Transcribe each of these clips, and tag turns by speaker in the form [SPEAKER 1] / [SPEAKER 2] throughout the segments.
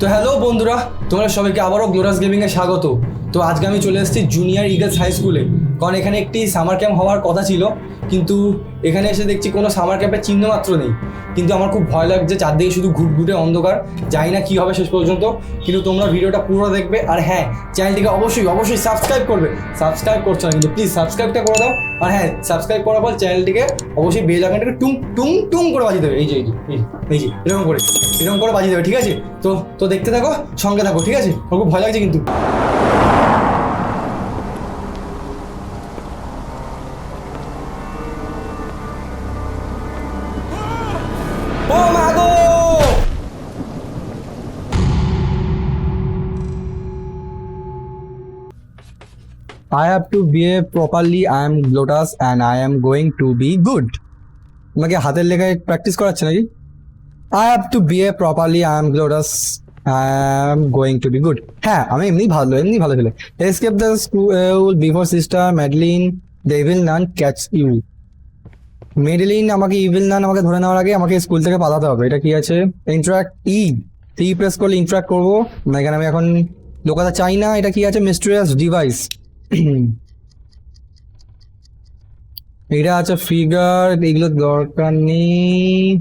[SPEAKER 1] তো হ্যালো বন্ধুরা, তোমরা সবাইকে আবারও গ্লোরাস গেমিংয়ে স্বাগত। তো আজকে আমি চলে এসেছি জুনিয়র ইগলস হাই স্কুলে কারণ এখানে একটি সামার ক্যাম্প হওয়ার কথা ছিল। কিন্তু এখানে এসে দেখছি কোনো সামার ক্যাম্পের চিহ্ন মাত্র নেই। কিন্তু আমার খুব ভয় লাগছে চারদিকে শুধু ঘুটঘুটে অন্ধকার। জানি না কী হবে শেষ পর্যন্ত কিন্তু তোমরা ভিডিওটা পুরো দেখবে। আর হ্যাঁ চ্যানেলটিকে অবশ্যই অবশ্যই সাবস্ক্রাইব করবে। সাবস্ক্রাইব করছ না কিন্তু প্লিজ সাবস্ক্রাইবটা করে দাও। আর হ্যাঁ সাবস্ক্রাইব করার পর চ্যানেলটিকে অবশ্যই বেল আইকনটাকে টুং টুং টুং করে বাজিয়ে দেবে। এই যে এই যে এই যে, এরকম করে এরকম করে বাজিয়ে দেবে ঠিক আছে? তো তো দেখতে থাকো সঙ্গে থাকো ঠিক আছে? খুব ভয় লাগছে কিন্তু। I have to behave properly. I am Lotus and I am going to be good. আমাকে হাতের লেখায় প্র্যাকটিস করাচ্ছে নাকি? I have to behave properly I am glorious I am going to be good হ্যাঁ আমি এমনি ভালো এমনি ভালো ছেলে। Escape the school before sister Madeline the evil nun catch you Madeline আমাকে ইভিল নান আমাকে ধরে নেওয়ার আগে আমাকে স্কুল থেকে পালাতে হবে। এটা কি আছে? ইন্টারাক্ট ই ই প্রেস করলে ইন্টারাক্ট করব। না, এখানে আমি এখন লোকাতে চাই না। এটা কি আছে? মিস্ট্রিয়াস ডিভাইস এটা আছে ফিগার এগুলো দরকার নেই।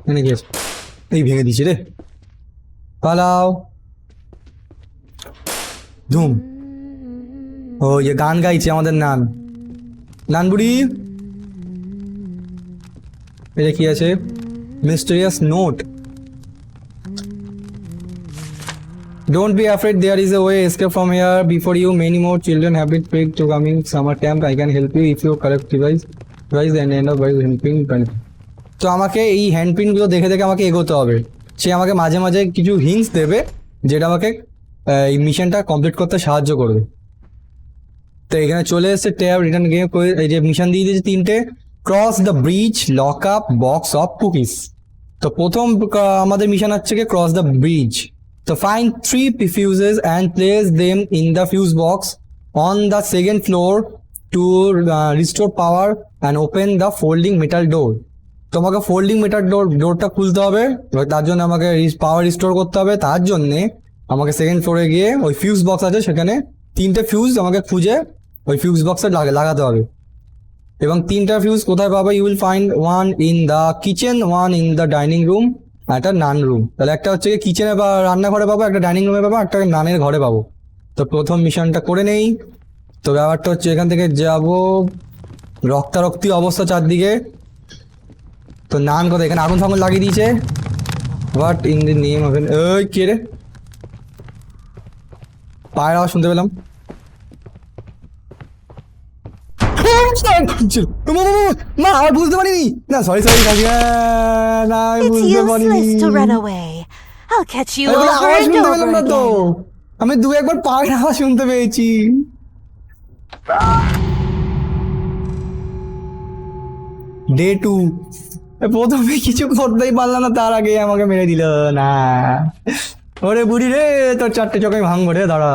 [SPEAKER 1] এখানে কি এই ভেঙে দিছি রে। পালাও। ধুম। ও ইয়ে গান গাইছে আমাদের নান। নান বুড়ি এটা কি আছে? Mysterious note Don't be afraid, there is a way escape from here. Before you, many more children have been picked to coming summer camp. I can help you if you correct device, device and end up by helping. তো আমাকে এই হ্যান্ডপ্রিন্টগুলো দেখে দেখে আমাকে এগোতে হবে সে আমাকে মাঝে মাঝে কিছু হিংস দেবে যেটা আমাকে এই মিশনটা কমপ্লিট করতে সাহায্য করবে তো এখানে চলে এসেছে ট্যাব রিটার্ন গেম এই যে মিশন দিয়ে দিয়েছে তিনটে cross the bridge lock up box of cookies তো প্রথম আমাদের মিশন হচ্ছে ক্রস দ্য ব্রিজ তো find three fuses and place them in the fuse box on the second floor to restore power and open the folding metal door তোমাকে folding metal door ডোরটা খুলতে হবে। তার জন্য আমাকে পাওয়ার রিস্টোর করতে হবে। তার জন্যে আমাকে সেকেন্ড ফ্লোরে গিয়ে ওই ফিউজ বক্স আছে, সেখানে তিনটে ফিউজ আমাকে খুঁজে ওই ফিউজ বক্সে লাগাতে হবে। এবং তিনটা ফিউজ কোথায় পাবো? You will find one in the kitchen one in the dining room একটা নান রুম তাহলে একটা হচ্ছে কিচেনে বা রান্নাঘরে পাবো, একটা ডাইনিং রুমে পাবো, একটা নানের ঘরে পাবো। তো প্রথম মিশনটা করে নেই। তো ব্যাপারটা হচ্ছে এখান থেকে যাব রক্তারক্তি অবস্থা চারদিকে। তো নান কথা এখানে আগুন ফাগুন লাগিয়ে দিয়েছে। হোয়াট ইন দি নেম ওই কে রে? পায়ের আওয়াজ শুনতে পেলাম। না আর বুঝতে পারিনি। না সরি সরি না আমি বুঝতে পারিনি
[SPEAKER 2] useless to run away. I'll catch you over and over again.
[SPEAKER 1] আমি দু একবার পায়ের আওয়াজ শুনতে পেয়েছি। ডে টু প্রথমে কিছু করতেই পারলাম না তার আগে আমাকে মেরে দিল। না। ওরে বুড়ি রে তোর চারটে চোখে ভাঙবো রে দাঁড়া।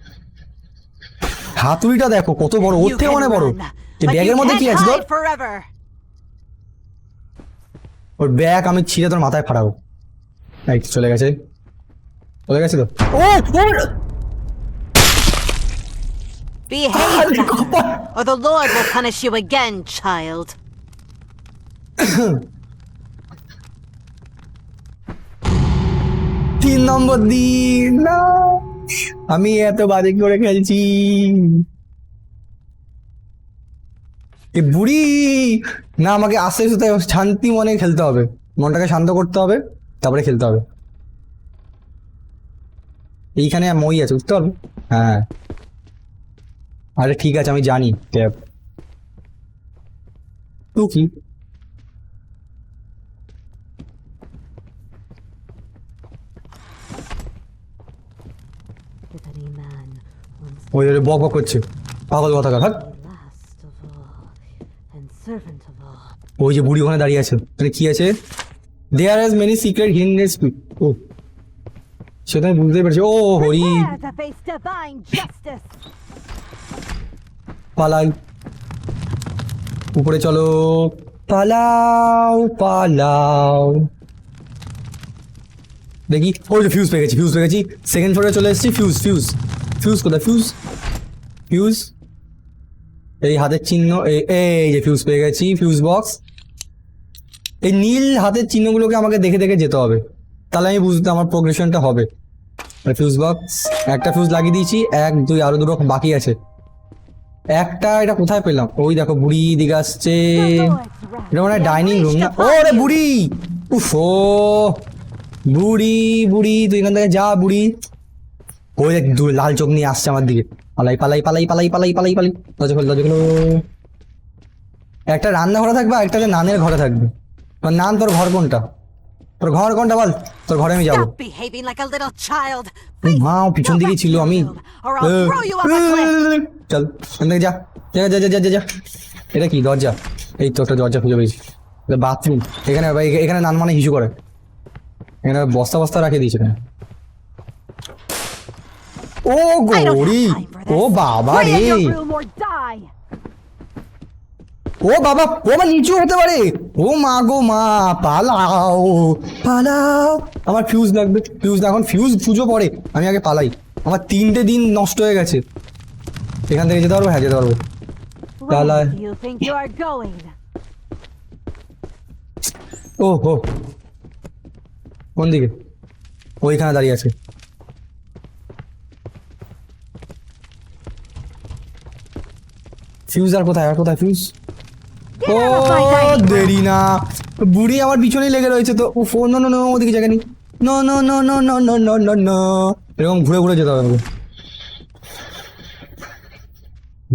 [SPEAKER 1] হাতুড়িটা দেখো কত বড় ওর থেকে অনেক বড়।
[SPEAKER 2] but
[SPEAKER 1] ব্যাগের মধ্যে কি আছে তোর ওর ব্যাগ আমি ছিঁড়ে তোর মাথায় ফাটাবো। এই চলে গেছে। চলে গেছে তো? ও ওর
[SPEAKER 2] Behave or the Lord will punish you again, child.
[SPEAKER 1] তিন নম্বর দিন না। আমি এত বাজে করে খেলছি। এ বুড়ি! না আমাকে আস্তে আস্তে শান্তি মনে খেলতে হবে। মনটাকে শান্ত করতে হবে তারপরে খেলতে হবে। এইখানে মই আছে বুঝতে পারবে হ্যাঁ। আরে ঠিক আছে আমি জানি। ট্যাব টু কি? ওই বক বক করছে। পাগল কথা
[SPEAKER 2] of all.
[SPEAKER 1] ওই যে বুড়ি ওখানে দাঁড়িয়ে আছে। মানে কি আছে? There has many secret hidden recipe ও। সেটা আমি বুঝতেই পারছি। ও হরি. পালাই উপরে চলো। পালাও পালাও। দেখি। ওই ফিউজ পেয়ে গেছি ফিউজ পেয়ে গেছি। সেকেন্ড ফ্লোরে চলে এসেছি ফিউজ ফিউজ ফিউজ কোথায়? ফিউজ ফিউজ এই হাতের চিহ্ন, এই- যে ফিউজ পেয়ে গেছি ফিউজ বক্স এই নীল হাতের চিহ্নগুলোকে আমাকে দেখে দেখে যেতে হবে। তাহলে আমি বুঝতে, আমার প্রোগ্রেশনটা হবে। ফিউজ বক্স একটা ফিউজ লাগিয়ে দিয়েছি, এক, দুই, আরও দুটো বাকি আছে। একটা এটা কোথায় পেলাম? ওই দেখো, বুড়ি দিকে আসছে। এটা মানে
[SPEAKER 2] be
[SPEAKER 1] ডাইনিং রুম না? ও রে বুড়ি! উফ বুড়ি বুড়ি, তুই এখান থেকে যা বুড়ি। ওই দেখ দূর লাল চোখ নিয়ে আসছে আমার দিকে। পালাই পালাই পালাই পালাই পালাই পালাই পালাই। দরজা খোল দরজা খোলো। একটা রান্না ঘরে থাকবে একটা যে নানের ঘরে থাকবে। তোর নান তোর ঘর কোনটা? তোর ঘর কোনটা বল? তোর ঘরে আমি যাব. মা পিছন দিকেই ছিল আমি। চল যা যা। যা যা যা, যা যা। এটা কি? দরজা? এই তো একটা দরজা খুঁজে পেয়েছি। বাথরুম এখানে এখানে নান মানে হিসু করে। এখানে বস্তা বস্তা রাখে দিয়েছে এখানে। ও গৌরী. ও বাবা রে. ও বাবা ও আমার নিচু হতে পারে। ও মা গো মা পালাও পালাও। আমার ফিউজ লাগবে ফিউজ না এখন ফিউজ পুজো পড়ে আমি আগে পালাই। আমার তিনটে দিন নষ্ট হয়ে গেছে। এখান থেকে যেতে পারব? হ্যাঁ যেতে পারব।
[SPEAKER 2] Going?
[SPEAKER 1] ও হো কোন দিকে? ওইখানে দাঁড়িয়ে আছে। ফিউজ আর কোথায়? আর কোথায় ফিউজ ও
[SPEAKER 2] dining room.
[SPEAKER 1] দেরি না। বুড়ি আমার পিছনেই লেগে রয়েছে তো। ও ফোন নো নো ওদিকে জায়গা নেই no no no no no no no no no এরকম ঘুরে ঘুরে যেতে হবে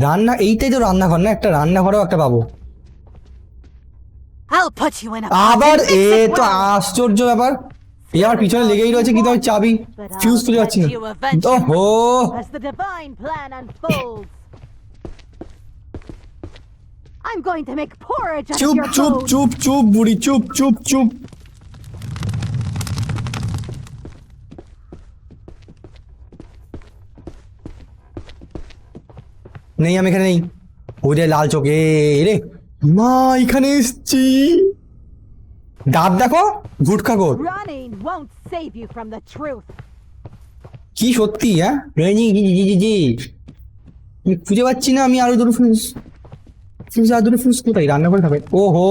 [SPEAKER 1] রান্না এইটাই তো রান্নাঘর না? একটা রান্নাঘরেও একটা পাবো। আবার এ তো আশ্চর্য ব্যাপার। এ আমার পিছনে লেগেই রয়েছে কিন্তু আমি চাবি? ফিউজ খুঁজে যাচ্ছি না। ওহো!
[SPEAKER 2] As I'm going to make porridge out of your
[SPEAKER 1] চুপ
[SPEAKER 2] bones.
[SPEAKER 1] চুপ চুপ বুড়ি চুপ চুপ চুপ। নেই আমি এখানে নেই। ওই রে লাল চোখ এ রে মা এখানে এসছি। দাঁত দেখো গুটখা কর
[SPEAKER 2] Running won't save you from the truth.
[SPEAKER 1] কি সত্যি হ্যাঁ? জি জি জি জি জি আমি খুঁজে পাচ্ছি না আমি আরও দুটো ফিউজ আর দুটো ফিউজ কোথায়? রান্না করে খাবে। ও হো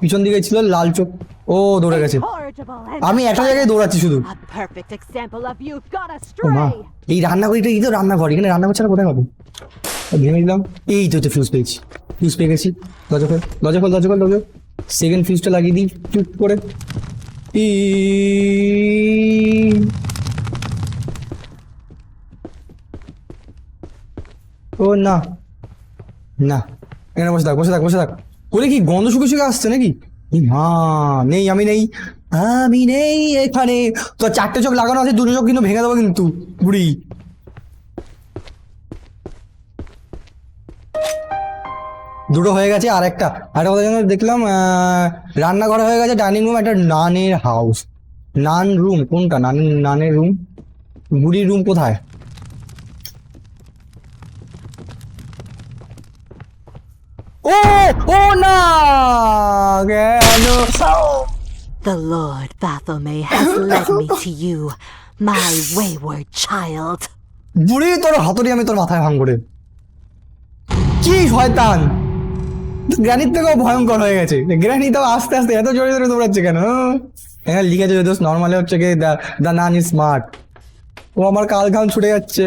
[SPEAKER 1] পিছন দিকে ছিল লাল চোখ। ও দৌড়ে গেছে। আমি একটা জায়গায় দৌড়াচ্ছি শুধু। মা এই রান্নাঘর এই তো রান্নাঘর। এখানে রান্নাঘর ছাড়া কোথায় পাবো ভেঙে দিলাম। এই তো ফিউজ পেয়েছি। ফিউজ পেয়ে গেছি। দরজা খোল দরজা খোল দরজা খোল দরজা সেকেন্ড ফিউজটা লাগিয়ে দিই চুপ করে। ও না না এখানে বসে থাক বসে থাক বসে থাক। বলে কি গন্ধ শুকে শুকে আসছে নাকি? মা, নেই, আমি নেই। আমি নেই এখানে। তো চারটে চোখ লাগানো আছে, দুটো চোখ কিন্তু ভেঙে দেবো কিন্তু, বুড়ি। দুটো হয়ে গেছে আর একটা। আর কথা যেন দেখলাম রান্নাঘর হয়ে গেছে ডাইনিং রুম একটা নানের হাউস নান রুম কোনটা? নান, নানের রুম বুড়ির রুম কোথায়? ও ও না কেন
[SPEAKER 2] The Lord Baphomet has led me to you, my wayward child.
[SPEAKER 1] বুড়ি তোর হাতুড়ি আমি তোর মাথায় ভাঙ করে কি শয়তান? গ্রানির থেকেও ভয়ঙ্কর হয়ে গেছে। গ্রানি তো আস্তে আস্তে এত জোরে জোরে দৌড়াচ্ছে কেন? এখানে লিখেছে যে দোষ নর্মালি হচ্ছে কি দ্য নান ইজ স্মার্ট ও আমার কাল ঘাম ছুটে যাচ্ছে।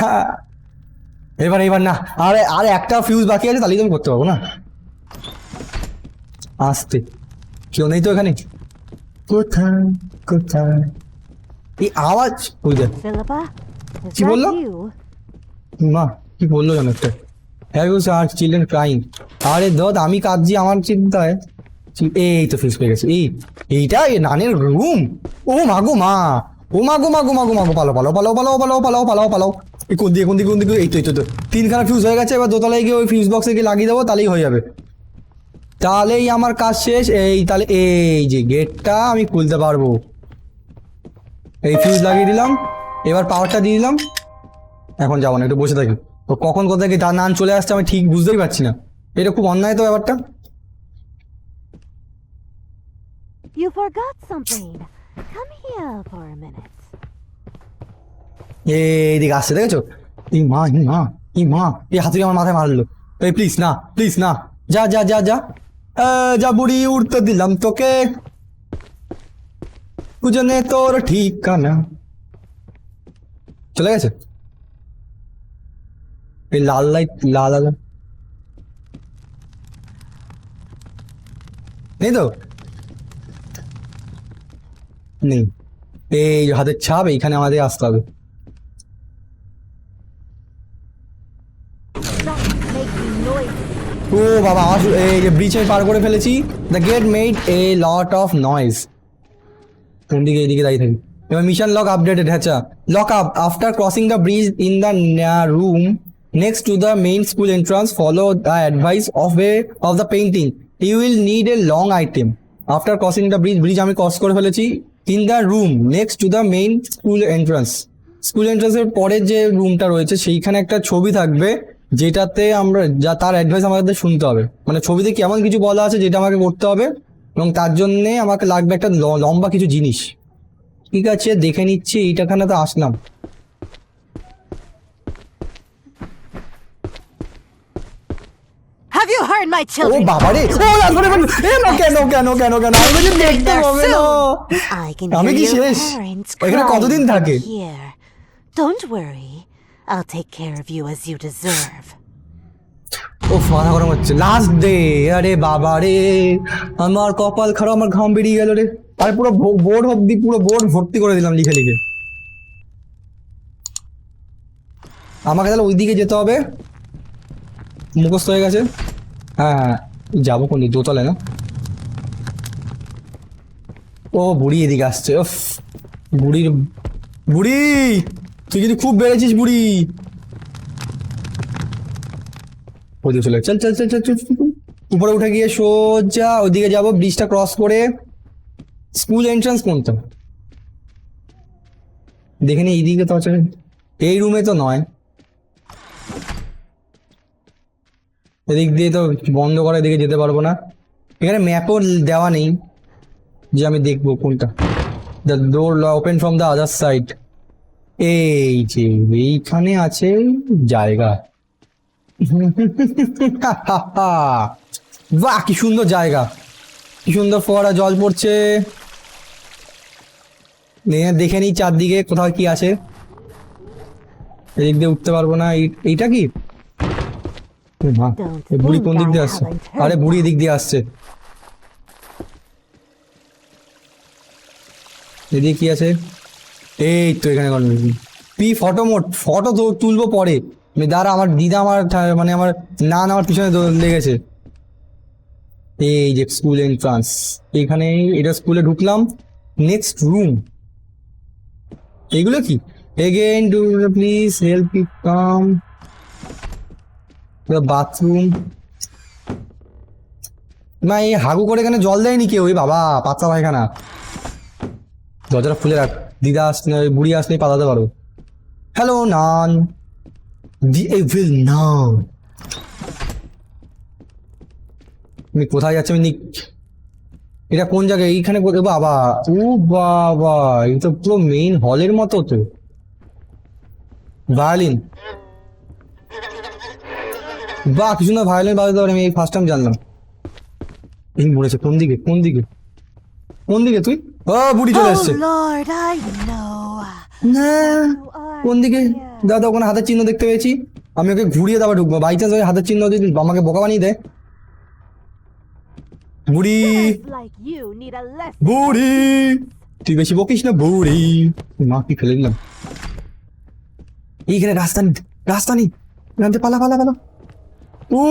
[SPEAKER 1] হ্যাঁ। এবার এবার না আরে আরে একটা ফিউজ বাকি আছে তাহলেই তুমি করতে পারব না। আসতে। কেউ নেই তো এখানে? কোথায় কোথায়? এই আওয়াজ ওই দেখ bollo?
[SPEAKER 2] you?
[SPEAKER 1] মা কি বলল জানো একটা? Have you are children crying আরে দত আমি কাঁদছি আমার চিন্তায়। এই তো ফিস পেয়ে গেছে। এই এইটা এই নানের রুম ও মা গো মা। ও মা গো মা গো মা গো মা গো পালো পালো পালো পালো পালো পালো পালো পালো এই কোন দিকে কোন দিকে কোন দিকে? এই তো এই তো। তিনখানা ফিউজ হয়ে গেছে, এবার দোতলায় গিয়ে ওই ফিউজ বক্সে গিয়ে লাগিয়ে দেবো, তাহলেই হয়ে যাবে। তাহলেই আমার কাজ শেষ। এই, তাহলে এই যে গেটটা আমি খুলতে পারব। এই ফিউজ লাগিয়ে দিলাম, এবার পাওয়ারটা দিয়ে দিলাম। এখন যাব না, একটু বসে থাকি। তো কখন, কোথা থেকে নান চলে আসছে আমি ঠিক বুঝতেই পারছি না। এটা খুব অন্যায় তো ব্যাপারটা।
[SPEAKER 2] You forgot something. Come here for a minute.
[SPEAKER 1] এইদিকে আসছে দেখেছ ই মা ই মা ই মা এই হাতুড়ি আমার মাথায় মারলো এই প্লিজ না প্লিজ না যা যা যা যা এ, যা বুড়ি উঠতে দিলাম তোকে পুজনে তোর ঠিকানা চলে গেছে এই লাল লাইট লাল লাল নেই তো নেই এই হাতের ছাপ এইখানে আমাদের আসতে হবে ও বাবা আমার এই যে ব্রিজ আমি পার করে ফেলেছি। The gate made a lot of noise কোন দিকে এইদিকে দাঁড়িয়ে থাকি। এবার মিশন লক আপডেটেড হ্যাঁ lock up after crossing the bridge in the room next to the main school entrance follow the advice of a of the painting you will need a long item after crossing the bridge bridge আমি cross করে ফেলেছি in the room next to the main school entrance school এন্ট্রান্সের পরের যে রুমটা রয়েছে, সেইখানে একটা ছবি থাকবে। যেটাতে আমরা যা তার অ্যাডভাইস আমাদের শুনতে হবে। মানে ছবিতে কি এমন কিছু বলা আছে যেটা আমাকে করতে হবে এবং তার জন্যে আমাকে লাগবে একটা লম্বা কিছু জিনিস। ঠিক আছে দেখে নিচ্ছি এইটাখানে তো আসলাম।
[SPEAKER 2] Have you heard my
[SPEAKER 1] ও না কেন কেন কেন কেন? আমি দেখতে না। আমি কি শেষ? এখানে কতদিন থাকে?
[SPEAKER 2] Don't worry. I'll take care of you as you deserve.
[SPEAKER 1] ও মাথা গরম হচ্ছে। লাস্ট ডে আরে বাবা রে। আমার কপাল খারাপ, আমার ঘাম বেরিয়ে গেল রে। আর পুরো বোর্ড অব্দি পুরো বোর্ড ভর্তি করে দিলাম লিখে লিখে। আমাকে তাহলে ওইদিকে যেতে হবে। মুখস্থ হয়ে গেছে। হ্যাঁ হ্যাঁ। যাব কোন দিকে? দোতলায় না? ও, বুড়ি এদিকে আসছে। উফ, বুড়ির, বুড়ি! তুই কিন্তু খুব বেড়েছিস বুড়ি। ওদিকে চলে চল চল চল চল চল। উপরে উঠে গিয়ে সোজা ওদিকে যাব ব্রিজটা ক্রস করে। স্কুল এন্ট্রান্স কোনটা? দেখে নি, এইদিকে তো এই রুমে তো নয়। এদিক দিয়ে তো বন্ধ করে, এদিকে যেতে পারব না। এখানে ম্যাপও দেওয়া নেই যে আমি দেখব কোনটা। The door open from the other side এই যে এইখানে আছে জায়গা। বাহ, কি সুন্দর জায়গা। কি সুন্দর ফোয়ারা জল পড়ছে। দেখে নিই চারদিকে কোথাও কি আছে। এদিক দিয়ে উঠতে পারব না। এই- এইটা কি? বুড়ি কোন দিক দিয়ে আসছে? আরে, বুড়ি এদিক দিয়ে আসছে। এদিকে কি আছে? এই তো এখানে পি ফটো মোট ফটো তো তুলবো পরে। আমি দাঁড়া, আমার দিদা আমার মানে আমার নান আমার পিছনে লেগেছে। এই যে স্কুল এন্ট্রান্স এখানে, এটা স্কুলে ঢুকলাম। নেক্সট রুম এগুলো কি? Again do please help you come bathroom না এই হাগু করে এখানে জল দেয়নি কেউ? ওই বাবা, পাতলা পায়খানা। দরজাটা খুলে রাখ। দিদা আসলে বুড়ি আসলে পালাতে পারো। Hello nun. The evil now. আমি কোথায় যাচ্ছি আমি এটা কোন জায়গায়? এইখানে বাবা, ও বাবা, এই তো পুরো মেইন হলের মতো তো। ভায়োলিন বাহ কিছু না ভায়োলিন বাজাতে পারে, আমি এই ফার্স্ট টাইম জানলাম। এই মরেছে, কোন দিকে? কোন দিকে? কোন দিকে তুই? ও বুড়ি চলে
[SPEAKER 2] Oh know.
[SPEAKER 1] না কোন দিকে? দাদা ওখানে হাতের চিহ্ন দেখতে পেয়েছি। আমি ওকে ঘুরিয়ে দাবা ঢুকবো। বাই চান্স হাতের চিহ্ন যদি আমাকে বোকা বানিয়ে দেয় বুড়ি. বুড়ি। তুই বেশি বকিস না বুড়ি। মা কি ফেলে দিলাম। এইখানে রাস্তা নেই রাস্তা নেই পালা পালা পালা। ও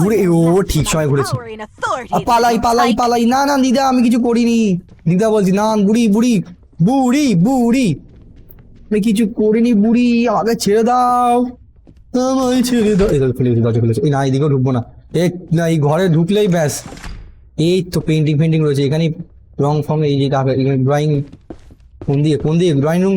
[SPEAKER 1] ঘুরে ও ঠিক সময় ঘুরেছি। পালাই পালাই পালাই। না না দিদা আমি কিছু করিনি। দিদা বলছি না বুড়ি বুড়ি বুড়ি বুড়ি। আমি কিছু করিনি বুড়ি আমাকে ছেড়ে দাও। আমায় ছেড়ে দাও। এই খুলে দরজা খুলেছে এই না এইদিকেও ঢুকবো না। এ না এই ঘরে ঢুকলেই ব্যাস। এই তো পেন্টিং ফেন্টিং রয়েছে। এখানে রং ফং এই যে ড্রয়িং কোন দিয়ে কোন দিয়ে ড্রয়িং রুম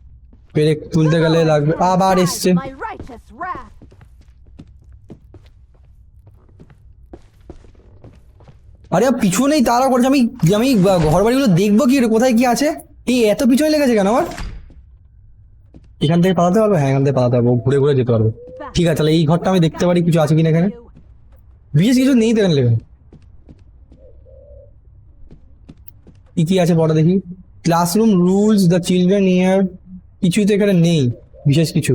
[SPEAKER 1] পেরে তুলতে গেলে লাগবে। আবার এসছে. আরে পিছনেই তারা করেছে। আমি আমি ঘর বাড়িগুলো দেখব কি কোথায় কি আছে? এই এত পিছনে লেগেছে কেন আমার? এখান থেকে পালাতে পারব? হ্যাঁ এখান থেকে পালাতে পারব। ঘুরে ঘুরে যেতে পারব। ঠিক আছে তাহলে এই ঘরটা আমি দেখতে পারি। কিছু আছে কিনা এখানে? বিশেষ কিছু নেই তো এখানে লেখা কি কি আছে পড়া দেখি। Classroom rules the children year কিছুই তো এখানে নেই, বিশেষ কিছু।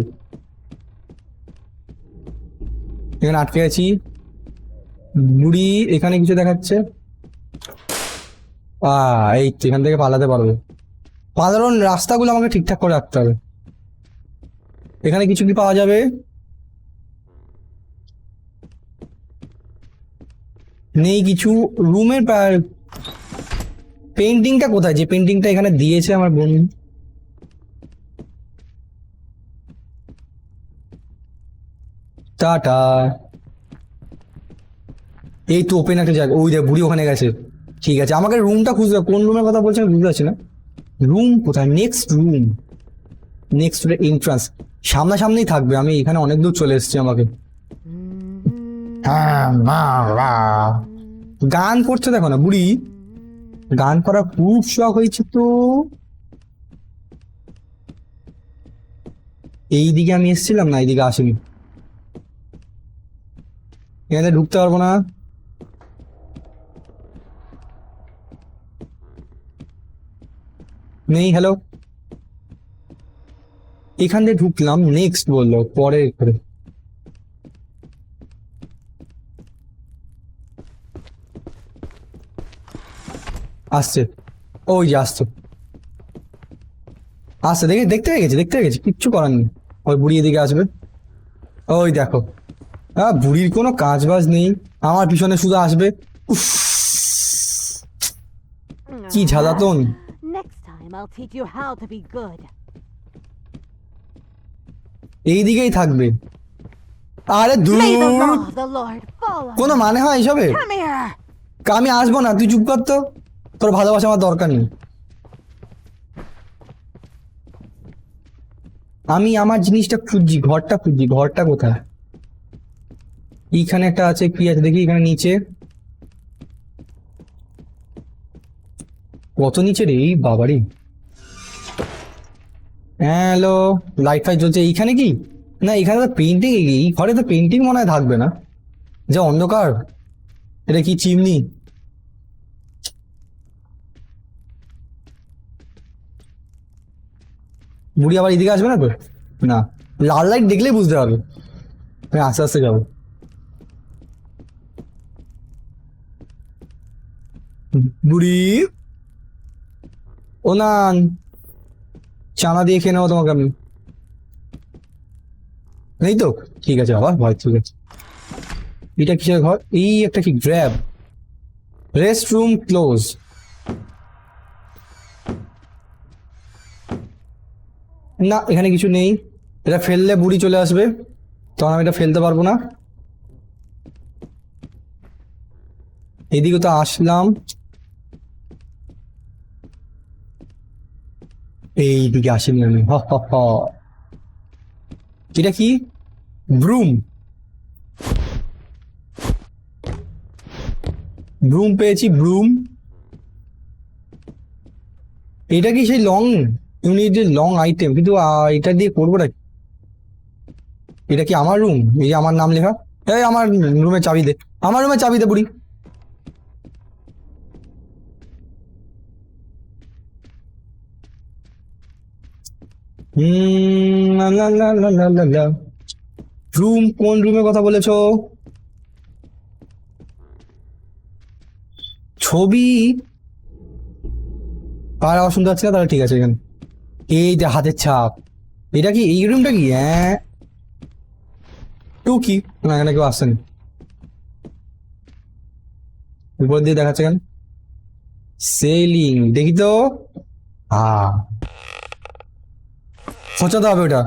[SPEAKER 1] এখানে আটকে আছি। বুড়ি এখানে কিছু দেখাচ্ছে। এই এখান থেকে পালাতে পারবে। পালানোর রাস্তাগুলো আমাকে ঠিকঠাক করে রাখতে হবে। এখানে কিছু কি পাওয়া যাবে? নেই কিছু। রুমের পেন্টিংটা কোথায়? যে পেন্টিংটা এখানে দিয়েছে আমার বন্ধু টাটা। এই তো ওপেন একটা জায়গা। ওই দেখ, বুড়ি ওখানে গেছে। ঠিক আছে, আমাকে রুমটা খুঁজতে। কোন রুমের কথা বলছে আমি বুঝতে পারছি না। রুম কোথায়? নেক্সট রুম নেক্সট এন্ট্রান্স সামনাসামনিই থাকবে। আমি এখানে অনেক দূর চলে এসেছি আমাকে। গান করছে দেখো না, বুড়ি? গান করা খুব শখ হয়েছে তো। এইদিকে আমি এসেছিলাম না, এইদিকে আসিনি। এখানে ঢুকতে পারব না। নেই হ্যালো এখান দিয়ে ঢুকলাম নেক্সট বলল, পরে আসছে। ওই যে আসছে। আসছে, দেখে দেখতে গেছি, দেখতে পেয়ে গেছি, কিচ্ছু করার নেই। ওই বুড়ি এদিকে আসবে। ওই দেখো। হ্যাঁ বুড়ির কোনো কাজ বাজ নেই। আমার পিছনে শুধু আসবে। উফ, কি ঝালাতন
[SPEAKER 2] Next time I'll teach you how to be good.
[SPEAKER 1] এই দিকেই থাকবে। আরে দূর। কোনো মানে হয়
[SPEAKER 2] here.
[SPEAKER 1] আমি আসব না তুই চুপ কর তো। তোর ভালোবাসা আমার দরকার নেই। আমি আমার জিনিসটা খুঁজছি ঘরটা খুঁজছি ঘরটা কোথায়? এইখানে একটা আছে, কি আছে? দেখি এখানে নিচে। কত নিচে রে? এই বাবারি। হ্যালো লাইট ফাইট জ্বলছে। এইখানে কি? না, এখানে তো পেন্টিং এই ঘরে তো পেন্টিং মনে হয় থাকবে না। যা অন্ধকার। এটা কি চিমনি? বুড়ি আবার এদিকে আসবে না তো? না। লাল লাইট দেখলেই বুঝতে পারবে। আস্তে আস্তে যাব। বুড়ি ও না চানা দিয়ে খেয়ে নেব তোমাকে আমি। নেই তো? ঠিক আছে, বাবা ভয় ঠিক আছে এটা কিসের ঘর? এই একটা কি গ্র্যাব রেস্ট রুম ক্লোজ না, এখানে কিছু নেই। এটা ফেললে বুড়ি চলে আসবে। তখন আমি এটা ফেলতে পারব না। এদিকে তো আসলাম। এইদিকে আসেনি আমি। হ হ হ। এটা কি? ব্রুম। ব্রুম পেয়েছি, ব্রুম। এটা কি সেই লং? ইউনিট লং আইটেম, কিন্তু এটা দিয়ে করব না এটা কি আমার রুম? এই আমার নাম লেখা। এই, আমার রুমে চাবি দে। আমার রুমে চাবি দে, বুড়ি হুম লা লা লা লা লা লা লা রুম কোন রুমের কথা বলেছ? ছবি? আর আওয়াজ শুনতে পাচ্ছি না? তাহলে ঠিক আছে, এখানে। এই যে হাতের ছাপ। এটা কি, এই রুমটা কি? হ্যাঁ। টু কি না, এখানে কেউ আসছেন উপর দিয়ে দেখাচ্ছে কেন? সেলিং। দেখি তো। হ্যাঁ খোঁচাতে হবে ওটা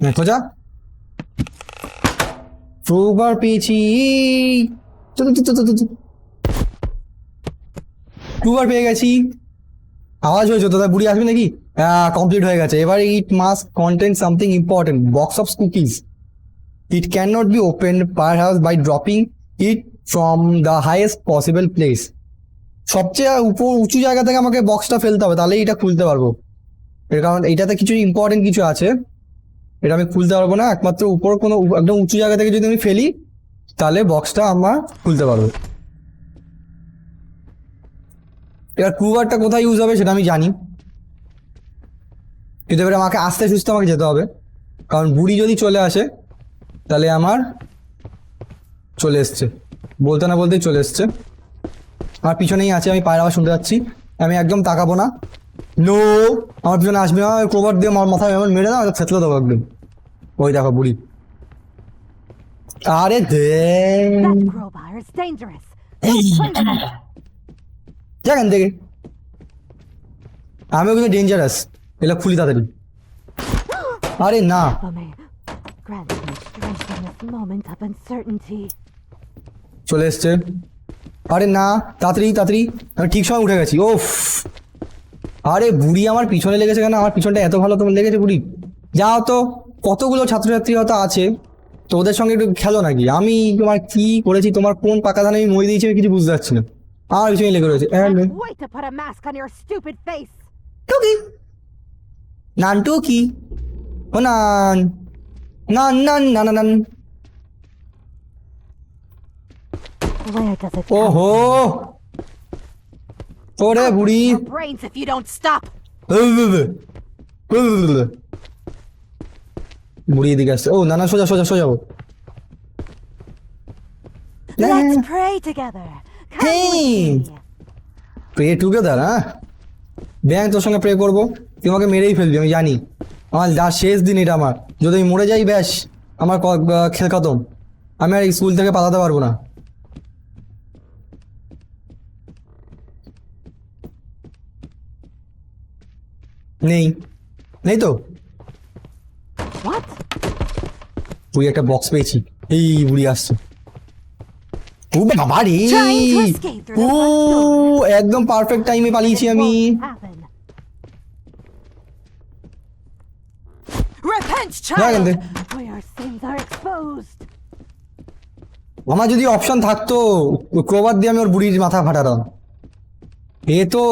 [SPEAKER 1] হ্যাঁ খোঁচা। প্রবার পেয়েছি। দুবার পেয়ে গেছি। আওয়াজ হয়েছে তো বুড়ি আসবে নাকি? কমপ্লিট হয়ে গেছে। এবার it must content something important box of cookies it can not be open perhaps by dropping it from the highest possible place সবচেয়ে উপর, উঁচু জায়গা থেকে আমাকে বক্সটা ফেলতে হবে, তাহলেই এটা খুলতে পারব। এর কারণ এটাতে কিছু ইম্পর্টেন্ট কিছু আছে। এটা আমি খুলতে পারব না। একমাত্র উপর কোনো একদম উঁচু জায়গা থেকে যদি আমি ফেলি, তাহলে বক্সটা আমরা খুলতে পারব। এবার ক্রুবারটা কোথায় ইউজ হবে সেটা আমি জানি। কিন্তু এবার আমাকে আস্তে সুস্থে আমাকে যেতে হবে। কারণ বুড়ি যদি চলে আসে, তাহলে আমার চলে এসছে। বলতে না বলতেই চলে এসছে। আমার পিছনেই আছে, আমি পায়ের আওয়াজ শুনতে পাচ্ছি। আমি একদম তাকাবো না। নো আমার পিছনে আসবে না কোভার দিয়ে আমার মাথায় এমন মেরে না ফেতলে দেবো একদম। ওই দেখো বুড়ি। আরে দে. যেখান থেকে। আমিও কিন্তু ডেঞ্জারাস এগুলো খুলি তাড়াতাড়ি। আরে না. চলে এসছে। আরে না তাড়াতাড়ি তাড়াতাড়ি। আমি ঠিক সময় উঠে গেছি। ওফ আরে বুড়ি আমার পিছনে লেগেছে কেন? আমার পিছনটা এত ভালো তোমার লেগেছে বুড়ি? যাও তো কতগুলো ছাত্রছাত্রী হয়তো আছে তো ওদের সঙ্গে একটু খেলো নাকি? আমি তোমার কি করেছি তোমার কোন পাকা ধানে আমি মই দিয়েছি আমি কিছু বুঝতে পারছি না। আমার পিছনে লেগে রয়েছে. টুকি নান টুকি ও নান। নান নান নান। নান ওহো! ওরে বুড়ি
[SPEAKER 2] Your brains if you don't stop.
[SPEAKER 1] বুড়ি এদিকে আসছে ও না না সোজা সোজা সোজা।
[SPEAKER 2] Let's pray together.
[SPEAKER 1] Pray together হ্যাঁ ব্যাং তোর সঙ্গে প্রে করব। তুই আমাকে মেরেই ফেলবি আমি জানি। আমার যা শেষ দিন এটা আমার। যদি আমি মরে যাই ব্যাস আমার খেল খতম। আমি আর স্কুল থেকে পালাতে পারব না। নেই। নেই তো? বুড়ি একটা বক্স পেয়েছি। এই বুড়ি আসছে। ও বাবা রে ও. একদম পারফেক্ট টাইমে পালিয়েছি আমি. আমার যদি অপশন থাকতো ক্রোবার দিয়ে আমি ওর বুড়ির মাথা ফাটাতাম। এ তো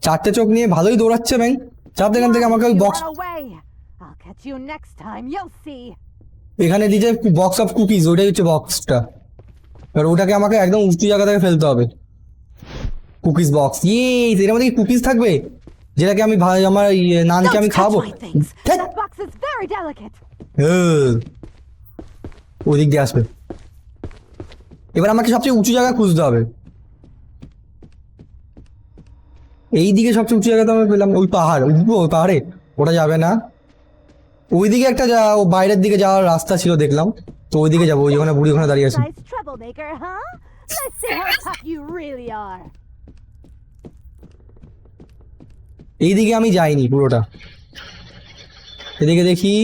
[SPEAKER 1] চারটে চোখ নিয়ে ভালোই দৌড়াচ্ছে ব্যাং। চার এখান থেকে আমাকে ওই বক্স. এখানে দিয়েছে বক্স অফ কুকিজ ওটাই হচ্ছে বক্সটা এবার ওটাকে আমাকে একদম উঁচু জায়গা থেকে ফেলতে হবে। কুকিজ বক্স ইয়ে এর মধ্যে কুকিজ থাকবে? যেটাকে আমি ভা- আমার ইয়ে, নানকে আমি খাব. হ্যাঁ। ওদিক দিয়ে আসবে। এবার আমাকে সবচেয়ে উঁচু জায়গা খুঁজতে হবে। এই দিকে সবচেয়ে উঁচু জায়গাতে আমি পেলাম ওই পাহাড় উঠবো ওই পাহাড়ে। ওটা যাবে না। ওইদিকে একটা যা ও বাইরের দিকে যাওয়ার রাস্তা ছিল দেখলাম। তো ওইদিকে যাব ওই ওখানে বুড়ি ওখানে দাঁড়িয়ে আছে. এইদিকে আমি যাইনি পুরোটা। এদিকে দেখি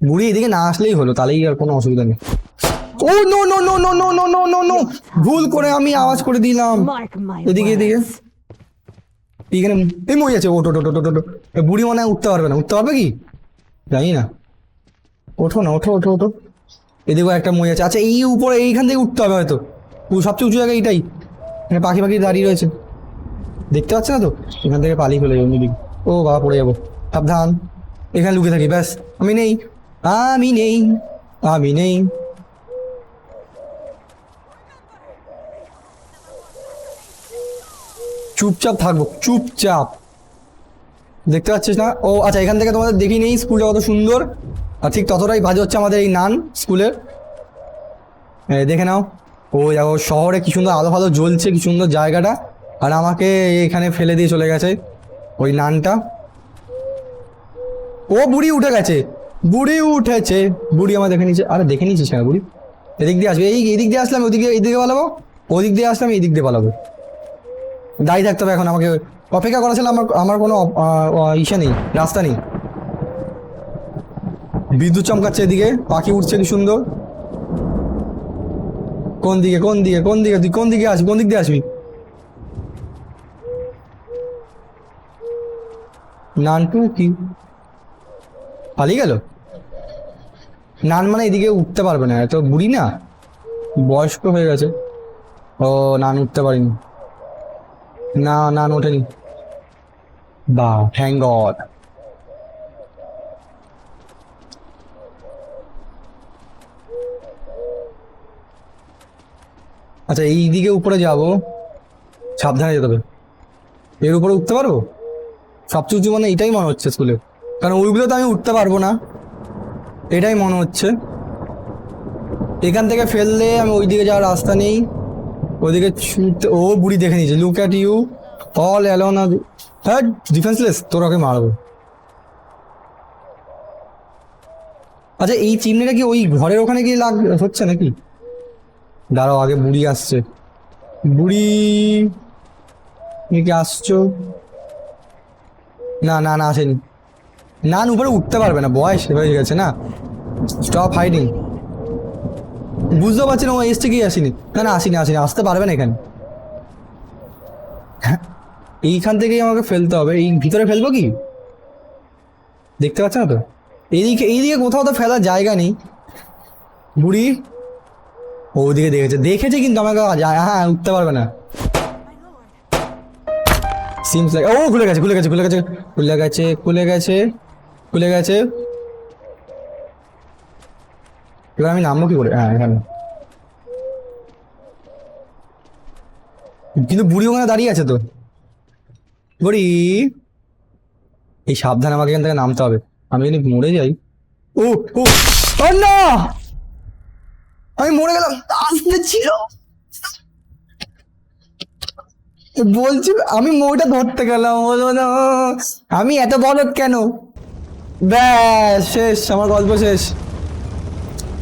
[SPEAKER 1] বুড়ি এদিকে না আসলেই হলো তাহলেই আর কোনো অসুবিধা নেই। ও no no no no no no no no no ভুল করে আমি আওয়াজ করে দিলাম। এদিকে এদিকে. এখানে এই মই আছে ওটো ওটো ওটো এ বুড়ি মনে হয় উঠতে পারবে না। উঠতে পারবে কি? জানি না। ওঠো না ওঠো ওঠো ওঠো। এদিকেও একটা মই আছে আচ্ছা এই উপরে এইখান থেকে উঠতে হবে হয়তো। সবচেয়ে উঁচু জায়গা এইটাই। এখানে পাখি পাখি দাঁড়িয়ে রয়েছে। দেখতে পাচ্ছে না তো? এখান থেকে পালিয়ে ফেলে যাব ও বাবা পড়ে যাব। সাবধান। এখানে লুকে থাকি ব্যাস। আমি নেই। আমি নেই। আমি নেই। চুপচাপ থাকব, চুপচাপ। দেখতে পাচ্ছিস না? ও আচ্ছা এখান থেকে তোমাদের দেখি নেই স্কুলটা কত সুন্দর। আর ঠিক ততটাই বাজে হচ্ছে আমাদের এই নান স্কুলের। দেখে নাও। ও, দেখো, শহরে কি সুন্দর আলো ফালো জ্বলছে, কি সুন্দর জায়গাটা। আর আমাকে এখানে ফেলে দিয়ে চলে গেছে ওই নানটা। ও, বুড়ি উঠে গেছে। বুড়ি উঠেছে। বুড়ি আমার দেখে নিচ্ছে আরে, দেখে নিচ্ছিস কেন বুড়ি? এদিক দিয়ে আসবে। এই, এদিক দিয়ে আসলাম, ওদিকে এদিকে পালাবো? ওদিক দিয়ে আসলাম এই দিক দিয়ে পালাবো। দাঁড়িয়ে থাকতে হবে এখন, আমাকে অপেক্ষা করা ছিল, আমার আমার কোনো ইসে নেই, রাস্তা নেই। বিদ্যুৎ চমকাচ্ছে এদিকে, পাখি উঠছে কি সুন্দর। কোন দিকে কোন দিকে কোন দিকে, তুই কোন দিকে আসবি কোন দিক দিয়ে আসবি? নানটু কি? পালিয়ে গেল? নান মানে এদিকে উঠতে পারবে না, এত বুড়ি না? বয়স্ক হয়ে গেছে। ও, নান উঠতে পারিনি। না নান ওঠেনি। বা থ্যাংক গড আচ্ছা এই দিকে উপরে যাব। সাবধানে যেতে হবে। এর উপরে উঠতে পারব? সবচেয়ে উঁচু মানে এটাই মনে হচ্ছে স্কুলে কারণ ওইগুলো তো আমি উঠতে পারব না। এটাই মনে হচ্ছে। এখান থেকে ফেললে আমি ওই দিকে যাওয়ার রাস্তা নেই। ওদিকে ও বুড়ি দেখে নিয়েছে। Look at you all alone হ্যাঁ ডিফেন্সলেস তোর ওকে মারবো। আচ্ছা এই চিমনিটা কি ওই ঘরের ওখানে গিয়ে লাগ হচ্ছে নাকি? দাঁড়াও আগে বুড়ি আসছে। বুড়ি কি আসছো? না না না আসেনি। না, উপরে উঠতে পারবে না বয়স হয়ে গেছে না। স্টপ হাইডিং বুঝতেও পারছি না, ও এসছে কি আসেনি? না না, আসিনি আসিনি, আসতে পারবে না এখানে। হ্যাঁ এইখান থেকেই আমাকে ফেলতে হবে। এই ভিতরে ফেলব কি? দেখতে পাচ্ছ না তো? এইদিকে এইদিকে কোথাও তো ফেলার জায়গা নেই। বুড়ি, ওদিকে দেখেছে। দেখেছে কিন্তু আমাকে হ্যাঁ উঠতে পারবে না। সিমস ও, খুলে গেছে খুলে গেছে খুলে গেছে খুলে গেছে খুলে গেছে খুলে গেছে। এবার আমি নামবো কি করে? হ্যাঁ এখানে। কিন্তু বুড়ি ওখানে দাঁড়িয়ে আছে তো। বুড়ি, এই সাবধানে আমাকে এখান থেকে নামতে হবে। আমি যদি মরে যাই, ও ও না! আমি মরে গেলাম, আসতে ছিল। বলছি, আমি মৌটা ধরতে গেলাম না, আমি এত বলদ কেন? ব্যাস, শেষ, আমার গল্প শেষ।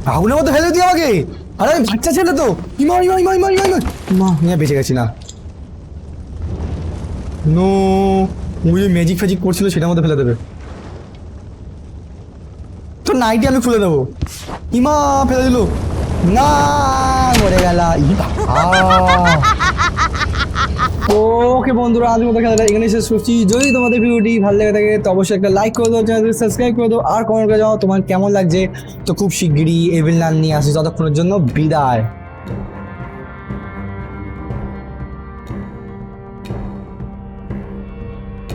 [SPEAKER 1] আগুনের মতো ফেলে দিই আমাকে। আরে, আমি বাচ্চা ছেলে তো। ইমা ইমা ইমা ইমা ইমা ইমা। মা নিয়ে বেঁচে গেছি না। নো ওই যে ম্যাজিক ফ্যাজিক করছিল সেটার মধ্যে ফেলে দেবে। তো নাইটি আমি খুলে দেবো। ইমা, ফেলে দিল। না, মরে গেল। ই বাবা। ওকে বন্ধুরা, আজকের মতো খেলাটা এখানে শেষ করছি। যদি তোমাদের ভিডিওটি ভালো লেগে থাকে, তো অবশ্যই একটা লাইক করে দাও চ্যানেলটি সাবস্ক্রাইব করে দাও, আর কমেন্ট করে যাও তোমার কেমন লাগছে। তো খুব শিগগিরই এভিল নান নিয়ে আসি, ততক্ষণের জন্য বিদায়।